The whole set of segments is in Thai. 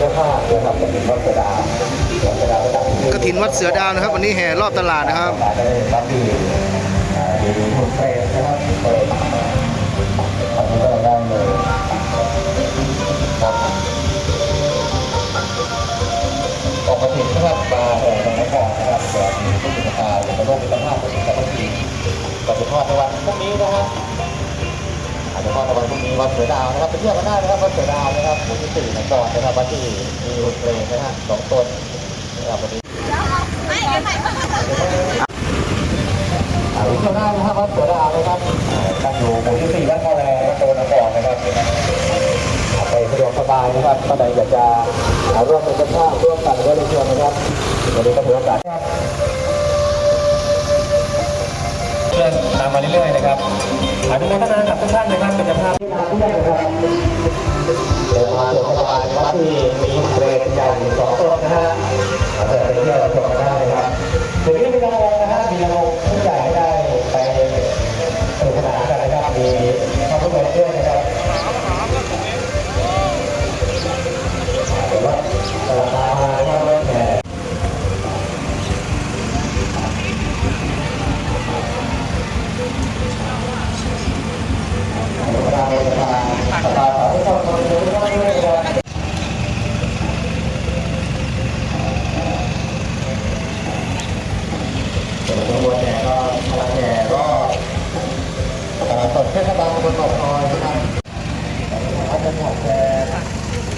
กฐินวัดเสดาวัดเสดาประดับกระถินวัดเสือดาวนะครับ วันนี้แห่รอบตลาดนะครับมาได้รับดีอ่าดีหุ่นเปรตนะครับเปิดอันนี้ก็ได้เลยครับออกกระถิ่นนะครับมาแห่ในนครนะครับแห่ที่ผู้สื่อข่าวจะร่วมเป็นเจ้าภาพเป็นสามัคคีก่อนจะทอดในวันพรุ่งนี้นะฮะอะทอดในวันพรุ่งนี้วัดเสือดาวนะครับไปเที่ยวกันได้นะครับวัดเสือดาวนะครับหมู่ที่สี่นครนะครับวัดที่มีหุ่นเปรตนะฮะสองตนนะครับวันนี้อ่าวิทยานะครับวัดเสือดาวนะครับอ่าตั้งอยู่หมู่ที่สี่บ้านพ่อแรงวัดโตนครนะครับไปสะดวกสบายนะครับท่านใดอยากจะร่วมเป็นเจ้าภาพร่วมกันก็เรียนเชิญนะครับวันนี้ก็ถือโอกาสครับเพื่อนตามมาเรื่อยๆนะครับ อนุโมทนากับทุกท่านนะครับเป็นภาพที่มาที่นี่นะครับเดินมาสบายวัดที่มีเปรตใหญ่สองต้นนะฮะอาเดินไปเที่ยวชมกันได้นะครับ แห่ก็พลังแห่ก็เอ่อสดเทศบาลตำบลหนองคอยนะครับอาจจะถอดแชร์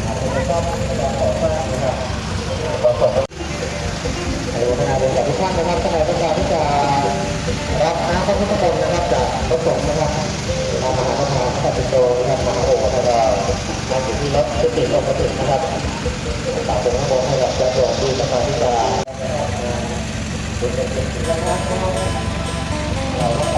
อาจจะไม่ชอบการต่อสร้างนะครับก็สดให้วัฒนาเดินกับทุกท่านนะครับท่านใดต้องการที่จะรับน้ำพระพุทธมนต์นะครับจากพระสงฆ์นะครับมหาประธานพระปัจจุโตนะครับมหาโอษฐ์นะครับมาถึงที่รถจุติลงกระติกนะครับฝากเป็นข้างบนให้กับญาติโยมที่ต้องการที่จะ เร